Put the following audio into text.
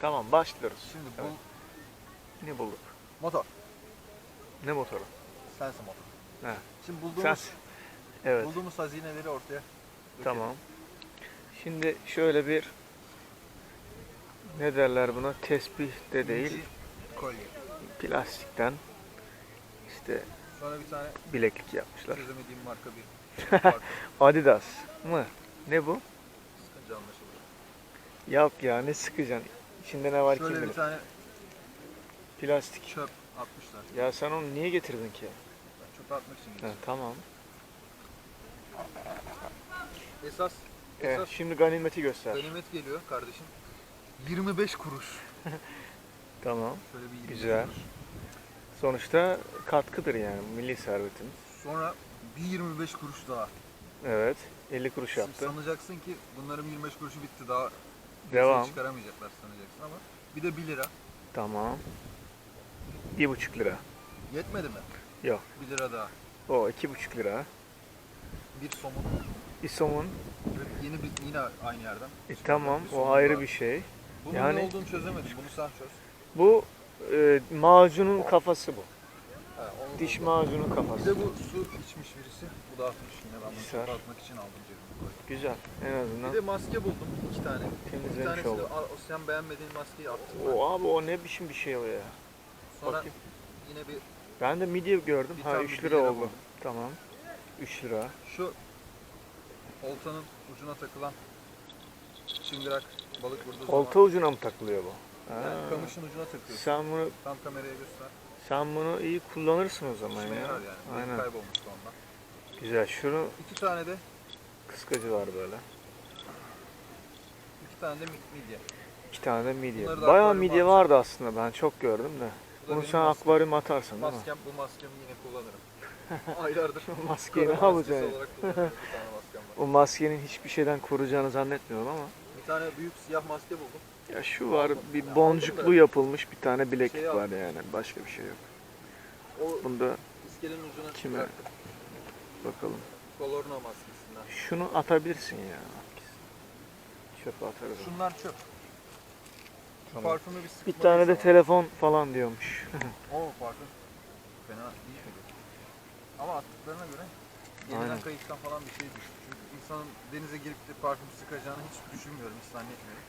Tamam başlıyoruz. Şimdi bu Evet. Ne bulduk? motor. Ne motoru? Sensi motor. He. Şimdi bulduğumuz, Sen. Evet. bulduğumuz hazineleri ortaya dökelim. Tamam. Şimdi şöyle bir ne derler buna? Tesbih de değil. İnci, kolye. Plastikten işte Sonra bir tane bileklik yapmışlar. çözemediğim marka bir parça. Adidas mı? Ne bu? Sıkınca anlaşılır. Yok ya ne sıkacaksın? İçinde ne var kim Şöyle bir bilir. tane Plastik. çöp atmışlar. Ya sen onu niye getirdin ki? Çöpe atmak için Ha, tamam. Esas Evet, Esas- şimdi ganimeti göster. ganimet geliyor kardeşim. 25 kuruş. Tamam. Şöyle bir 25 Güzel. kuruş. Sonuçta katkıdır yani milli servetimiz. Sonra bir 25 kuruş daha. Evet. 50 kuruş Şimdi yaptı. Sanacaksın ki bunların 25 kuruşu bitti daha Devam. piyasaya çıkaramayacaklar sanacaksın ama bir de 1 lira. Tamam. Bir buçuk lira. Yetmedi mi? Yok. 1 lira daha. O iki buçuk lira. Bir somun. İsomun. Ve Yeni bir yine aynı yerden. E, tamam. Bir somun O ayrı daha. bir şey. Bunun Yani- ne olduğunu çözemedim. Bunu sen çöz. Bu e, macunun kafası bu. Diş macunu Bir kafası. de bu su içmiş birisi. Bu da atmış yine. Ben bunu Güzel. çöpe atmak için aldım cebime koydum. Güzel. En Bir azından de maske buldum. iki tane. Bir temizlemiş al- o sen beğenmediğin maskeyi attım. ben. O abi o ne biçim bir şey o ya. Sonra Bakayım. yine bir Ben de midye gördüm. Bir Ha tane 3 bir lira oldu. buldum. Tamam. 3 lira. şu oltanın ucuna takılan çıngırak balık vurduğu Olta zaman ucuna mı takılıyor bu? Ha. yani kamışın ucuna takıyorsun. Sen bunu Tam kameraya göster. Sen bunu iyi kullanırsın o zaman İşime ya. yarar yani. Aynen. kaybolmuştu ondan. Güzel. Şunu İki tane de kıskacı var böyle. iki tane de mi- midye. İki tane de midye. Bunları da Bayağı akvaryuma midye vardı aslında. Ben çok gördüm de. Bu da Bunu benim sen mas- akvaryum atarsın değil mi? Maskem bu maskemi yine kullanırım. Aylardır. Maskeyi ne korona maskesi yapacaksın? olarak kullanıyorum. Bir tane maskem var. O maskenin hiçbir şeyden koruyacağını zannetmiyorum ama. Bir tane büyük siyah maske buldum. Ya şu var bir boncuklu yapılmış bir tane bileklik Şey var aldım. yani. Başka bir şey yok. O Bunda iskelenin ucuna Kime? çıkarttım. bakalım. Colorno maskesinden. Şunu atabilirsin ya. Çöpe atarız. onu. Şunlar çöp. Şu Tamam. parfümü bir sıkma Bir tane de telefon falan diyormuş. O parfüm. Fena iyi mi? Ama attıklarına göre Aynen. kayıttan falan bir şey düştü. Çünkü insanın denize girip de parfüm sıkacağını hiç düşünmüyorum, hiç zannetmiyorum.